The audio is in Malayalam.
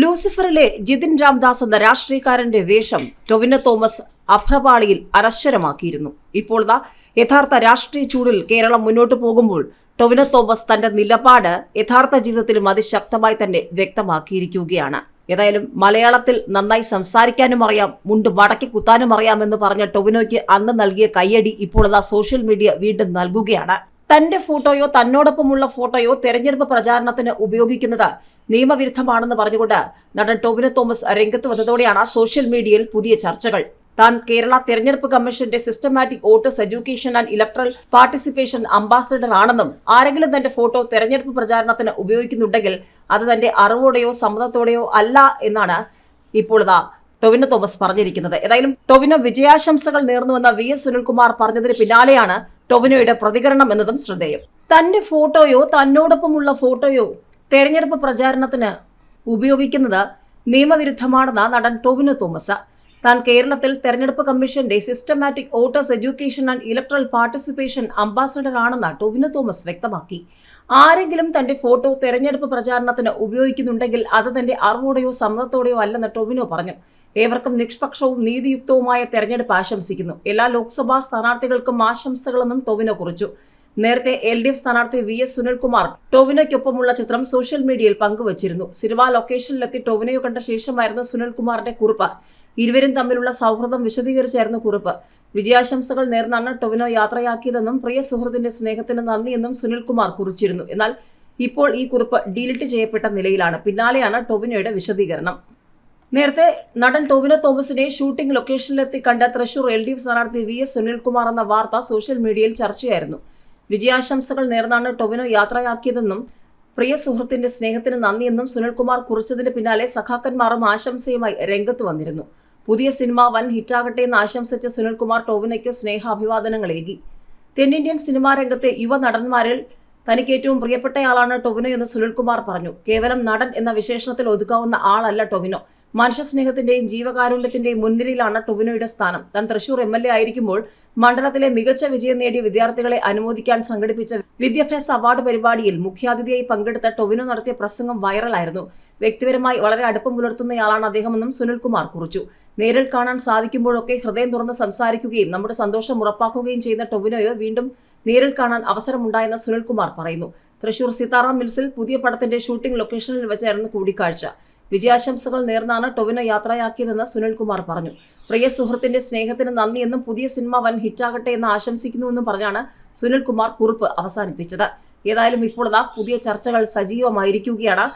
ലൂസിഫറിലെ ജിതിൻ രാംദാസ് എന്ന രാഷ്ട്രീയക്കാരന്റെ വേഷം ടൊവിന തോമസ് അഭ്രപാളിയിൽ അനശ്വരമാക്കിയിരുന്നു ഇപ്പോൾ ദാ യഥാർത്ഥ രാഷ്ട്രീയ ചൂടിൽ കേരളം മുന്നോട്ട് പോകുമ്പോൾ ടൊവിന തോമസ് തന്റെ നിലപാട് യഥാർത്ഥ ജീവിതത്തിലും അതിശക്തമായി തന്നെ വ്യക്തമാക്കിയിരിക്കുകയാണ്. ഏതായാലും മലയാളത്തിൽ നന്നായി സംസാരിക്കാനും അറിയാം മുണ്ട് മടക്കി കുത്താനും അറിയാമെന്ന് പറഞ്ഞ ടൊവിനോയ്ക്ക് അന്ന് നൽകിയ കയ്യടി ഇപ്പോൾ സോഷ്യൽ മീഡിയ വീണ്ടും നൽകുകയാണ്. തന്റെ ഫോട്ടോയോ തന്നോടൊപ്പമുള്ള ഫോട്ടോയോ തെരഞ്ഞെടുപ്പ് പ്രചാരണത്തിന് ഉപയോഗിക്കുന്നത് നിയമവിരുദ്ധമാണെന്ന് പറഞ്ഞുകൊണ്ട് നടൻ ടൊവിനോ തോമസ് രംഗത്ത് വന്നതോടെയാണ് സോഷ്യൽ മീഡിയയിൽ പുതിയ ചർച്ചകൾ. താൻ കേരള തെരഞ്ഞെടുപ്പ് കമ്മീഷന്റെ systematic voters education and electoral participation ambassador ആണെന്നും ആരെങ്കിലും തന്റെ ഫോട്ടോ തെരഞ്ഞെടുപ്പ് പ്രചാരണത്തിന് ഉപയോഗിക്കുന്നുണ്ടെങ്കിൽ അത് തന്റെ അറിവോടെയോ സമ്മതത്തോടെയോ അല്ല എന്നാണ് ഇപ്പോൾ ടൊവിനോ തോമസ് പറഞ്ഞിരിക്കുന്നത്. ഏതായാലും ടൊവിനോ വിജയാശംസകൾ നേർന്നുവെന്ന വി എസ് സുനിൽകുമാർ പറഞ്ഞതിന് പിന്നാലെയാണ് ടൊവിനോയുടെ പ്രതികരണം എന്നതും ശ്രദ്ധേയം. തന്റെ ഫോട്ടോയോ തന്നോടൊപ്പമുള്ള ഫോട്ടോയോ തെരഞ്ഞെടുപ്പ് പ്രചാരണത്തിന് ഉപയോഗിക്കുന്നത് നിയമവിരുദ്ധമാണെന്ന നടൻ ടൊവിനോ തോമസ്. താൻ കേരളത്തിൽ തെരഞ്ഞെടുപ്പ് കമ്മീഷന്റെ systematic voters education and electoral participation ambassador ആണെന്ന് ടൊവിനോ തോമസ് വ്യക്തമാക്കി. ആരെങ്കിലും തന്റെ ഫോട്ടോ തെരഞ്ഞെടുപ്പ് പ്രചാരണത്തിന് ഉപയോഗിക്കുന്നുണ്ടെങ്കിൽ അത് തന്റെ അറിവോടെയോ സമ്മതത്തോടെയോ അല്ലെന്ന് ടൊവിനോ പറഞ്ഞു. ഏവർക്കും നിഷ്പക്ഷവും നീതിയുക്തവുമായ തെരഞ്ഞെടുപ്പ് ആശംസിക്കുന്നു. എല്ലാ ലോക്സഭാ സ്ഥാനാർത്ഥികൾക്കും ആശംസകളെന്നും ടൊവിനോ കുറിച്ചു. നേരത്തെ എൽ ഡി എഫ് സ്ഥാനാർത്ഥി വി എസ് സുനിൽകുമാർ ടോവിനോയ്ക്കൊപ്പമുള്ള ചിത്രം സോഷ്യൽ മീഡിയയിൽ പങ്കുവച്ചിരുന്നു. സിനിമാ ലൊക്കേഷനിലെത്തി ടോവിനോയെ കണ്ട ശേഷമായിരുന്നു സുനിൽകുമാറിന്റെ കുറിപ്പ്. ഇരുവരും തമ്മിലുള്ള സൗഹൃദം വിശദീകരിച്ചായിരുന്നു കുറിപ്പ്. വിജയാശംസകൾ നേർന്നാണ് ടൊവിനോ യാത്രയാക്കിയതെന്നും പ്രിയ സുഹൃത്തിന്റെ സ്നേഹത്തിന് നന്ദിയെന്നും സുനിൽകുമാർ കുറിച്ചിരുന്നു. എന്നാൽ ഇപ്പോൾ ഈ കുറിപ്പ് ഡിലീറ്റ് ചെയ്യപ്പെട്ട നിലയിലാണ്. പിന്നാലെയാണ് ടൊവിനോയുടെ വിശദീകരണം. നേരത്തെ നടൻ ടൊവിനോ തോമസിനെ ഷൂട്ടിംഗ് ലൊക്കേഷനിലെത്തി കണ്ട തൃശൂർ എൽ ഡി എഫ് സ്ഥാനാർത്ഥി വി എസ് സുനിൽകുമാർ എന്ന വാർത്ത സോഷ്യൽ മീഡിയയിൽ ചർച്ചയായിരുന്നു. വിജയാശംസകൾ നേർന്നാണ് ടൊവിനോ യാത്രയാക്കിയതെന്നും പ്രിയ സുഹൃത്തിന്റെ സ്നേഹത്തിന് നന്ദിയെന്നും സുനിൽകുമാർ കുറിച്ചതിന് പിന്നാലെ സഖാക്കന്മാരും ആശംസയുമായി രംഗത്ത് വന്നിരുന്നു. പുതിയ സിനിമ വൻ ഹിറ്റാകട്ടെ എന്ന് ആശംസിച്ച സുനിൽകുമാർ ടൊവിനോയ്ക്ക് സ്നേഹാഭിവാദനങ്ങൾ ഏകി. തെന്നിന്ത്യൻ സിനിമാ രംഗത്തെ യുവ നടന്മാരിൽ തനിക്ക് ഏറ്റവും പ്രിയപ്പെട്ടയാളാണ് ടൊവിനോ എന്ന് സുനിൽകുമാർ പറഞ്ഞു. കേവലം നടൻ എന്ന വിശേഷണത്തിൽ ഒതുക്കാവുന്ന ആളല്ല ടൊവിനോ. മനുഷ്യസ്നേഹത്തിന്റെയും ജീവകാരുണ്യത്തിന്റെയും മുൻനിരയിലാണ് ടൊവിനോയുടെ സ്ഥാനം. താൻ തൃശൂർ എം എൽ എ ആയിരിക്കുമ്പോൾ മണ്ഡലത്തിലെ മികച്ച വിജയം നേടിയ വിദ്യാർത്ഥികളെ അനുമോദിക്കാൻ സംഘടിപ്പിച്ച വിദ്യാഭ്യാസ അവാർഡ് പരിപാടിയിൽ മുഖ്യാതിഥിയായി പങ്കെടുത്ത ടൊവിനോ നടത്തിയ പ്രസംഗം വൈറലായിരുന്നു. വ്യക്തിപരമായി വളരെ അടുപ്പം പുലർത്തുന്നയാളാണ് അദ്ദേഹമെന്നും സുനിൽകുമാർ കുറിച്ചു. നേരിൽ കാണാൻ സാധിക്കുമ്പോഴൊക്കെ ഹൃദയം തുറന്ന് സംസാരിക്കുകയും നമ്മുടെ സന്തോഷം ഉറപ്പാക്കുകയും ചെയ്യുന്ന ടൊവിനോയെ വീണ്ടും നേരിൽ കാണാൻ അവസരമുണ്ടായെന്ന് സുനിൽകുമാർ പറയുന്നു. തൃശൂർ സീതാറാം മിൽസിൽ പുതിയ പടത്തിന്റെ ഷൂട്ടിംഗ് ലൊക്കേഷനിൽ വെച്ചായിരുന്നു കൂടിക്കാഴ്ച. വിജയാശംസകൾ നേർന്നാണ് ടൊവിനോ യാത്രയാക്കിയതെന്ന് സുനിൽകുമാർ പറഞ്ഞു. പ്രിയ സുഹൃത്തിന്റെ സ്നേഹത്തിന് നന്ദിയെന്നും പുതിയ സിനിമ വൻ ഹിറ്റാകട്ടെ എന്ന് ആശംസിക്കുന്നുവെന്നും പറഞ്ഞാണ് സുനിൽകുമാർ കുറിപ്പ് അവസാനിപ്പിച്ചത്. ഏതായാലും ഇപ്പോൾ പുതിയ ചർച്ചകൾ സജീവമായിരിക്കുകയാണ്.